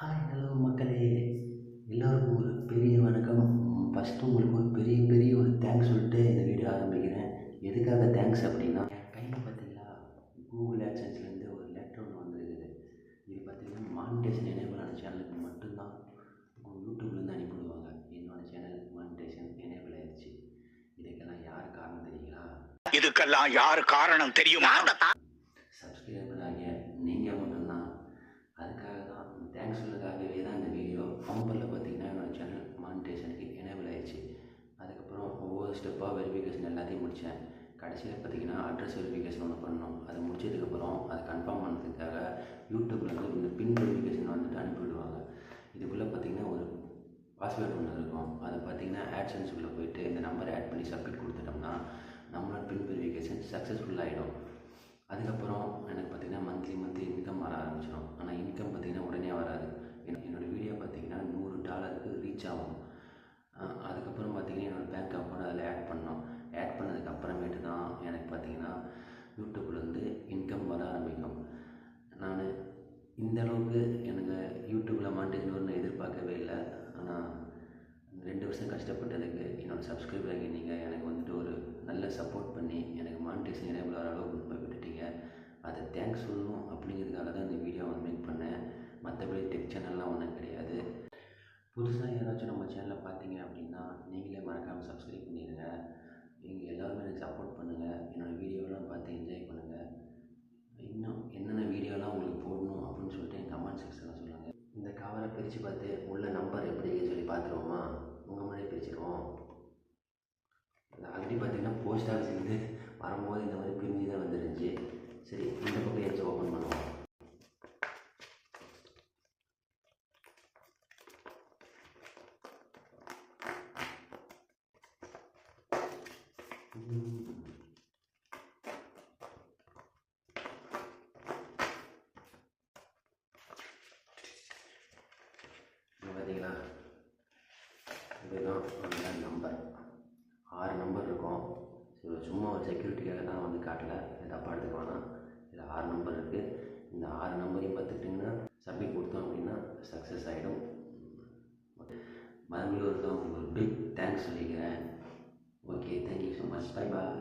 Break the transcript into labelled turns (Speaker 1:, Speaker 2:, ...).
Speaker 1: Hi hello மக்களே. எல்லோருக்கும் ஒரு பெரிய வணக்கம். ஃபஸ்ட்டு உங்களுக்கு ஒரு பெரிய பெரிய ஒரு தேங்க்ஸ் சொல்லிட்டு இந்த வீடியோ ஆரம்பிக்கிறேன். எதுக்காக தேங்க்ஸ் அப்படின்னா என் கையில் பார்த்தீங்களா கூகுள் ஆக்சன்ஸ்லேருந்து ஒரு லெட்டர் ஒன்று வந்திருக்குது. இது பார்த்தீங்கன்னா மானிட்டேஷன் எனேபிள் ஆன சேனலுக்கு மட்டும்தான் யூடியூப்லேருந்து அனுப்பிவிடுவாங்க. என்னோடய சேனல் மானிட்டேஷன் எனேபிள் ஆயிடுச்சு. இதுக்கெல்லாம் யார் காரணம் தெரியுங்களா?
Speaker 2: இதுக்கெல்லாம் யார் காரணம் தெரியுமா?
Speaker 1: ஸ்டெப்பாக வெரிஃபிகேஷன் எல்லாத்தையும் முடித்தேன் கடைசியில் பார்த்தீங்கன்னா அட்ரஸ் வெரிஃபிகேஷன் ஒன்று பண்ணோம். அது முடிச்சதுக்கப்புறம் அதை கன்ஃபார்ம் பண்ணுறதுக்காக யூடியூப்பில் வந்து இந்த பின் வெரிஃபிகேஷன் வந்துட்டு அனுப்பிவிடுவாங்க. இதுக்குள்ளே பார்த்தீங்கன்னா ஒரு பாஸ்வேர்டு ஒன்று இருக்கும். அதை பார்த்தீங்கன்னா ஆட்சன்ஸ் உள்ளே போயிட்டு இந்த நம்பரை ஆட் பண்ணி சப்மிட் கொடுத்துட்டோம்னா நம்மளோட பின் வெரிஃபிகேஷன் சக்ஸஸ்ஃபுல்லாகிடும் அதுக்கப்புறம் எனக்கு பார்த்தீங்கன்னா மந்த்லி மந்த்லி இன்கம் வர ஆரம்பிச்சிடும் ஆனால் இன்கம் பார்த்தீங்கன்னா உடனே வராது என் என்னோடய வீடியோ பார்த்தீங்கன்னா நூறு டாலருக்கு ரீச் ஆகும் அஹ் அதுக்கப்புறம் பார்த்தீங்கன்னா என்னோடய பேங்க் அக்கௌண்ட் அதில் ஆட் பண்ணோம் ஆட் பண்ணதுக்கு அப்புறமேட்டு தான் எனக்கு பார்த்தீங்கன்னா யூடியூப்லேருந்து இன்கம் வர ஆரம்பிக்கும் நான் இந்த அளவுக்கு எனக்கு யூடியூப்பில் மாண்டேஜ் வரும்னு எதிர்பார்க்கவே இல்லை. ஆனால் ரெண்டு வருஷம் கஷ்டப்பட்டதுக்கு என்னோடய சப்ஸ்கிரைபர் நீங்கள் எனக்கு வந்துட்டு ஒரு நல்ல சப்போர்ட் பண்ணி எனக்கு மாண்டேஷன் எனேபிள் ஆகிற அளவுக்கு போய் விட்டுட்டீங்க. அதை தேங்க்ஸ் சொல்லணும் அப்படிங்கிறதுக்காக தான் இந்த வந்து மேக் பண்ணேன். மற்றபடி டெக் சேனல்லாம் ஒன்றும் கிடையாது. புதுசாக யாராச்சும் நம்ம சேனலில் பார்த்தீங்க அப்படின்னா நீங்களே மறக்காமல் சப்ஸ்கிரைப் பண்ணிடுங்க நீங்கள் எல்லாருமே எனக்கு சப்போர்ட் பண்ணுங்கள் என்னோடய வீடியோ பார்த்து என்ஜாய் பண்ணுங்கள் இன்னும் என்னென்ன வீடியோலாம் உங்களுக்கு போடணும் அப்படின்னு சொல்லிட்டு என் கமெண்ட் செக்ஷனில் சொல்லுங்கள் இந்த கவரை பிரித்து பார்த்து உள்ள நம்பர் எப்படி இருக்குன்னு சொல்லி பார்த்துருவோமா? உங்கள் முன்னாடி பிரிச்சிருவோம். ஆல்ரெடி பார்த்தீங்கன்னா போஸ்ட் ஆஃபீஸ்லேருந்து வரும்போது இந்த மாதிரி பிரிஞ்சு தான் வந்துருந்துச்சு. சரி இந்த பக்கம் ஏதாச்சும் ஓப்பன் பண்ணுவோம். உம். இங்க பார்த்தீங்களா இதுதான் அந்த நம்பர் ஆறு நம்பர் இருக்கும். ஸோ சும்மா ஒரு செக்யூரிட்டிக்காக தான் வந்து காட்டல. தப்பாக எடுத்துக்க வேணாம். இதில் ஆறு நம்பர் இருக்குது இந்த ஆறு நம்பரையும் பார்த்துக்கிட்டிங்கன்னா சப்மிட் கொடுத்தோம் அப்படின்னா சக்ஸஸ் ஆகிடும் பெங்களூரில் உங்களுக்கு ஒரு பிக் தேங்க்ஸ் சொல்லிக்கிறேன். Okay thank you so much bye bye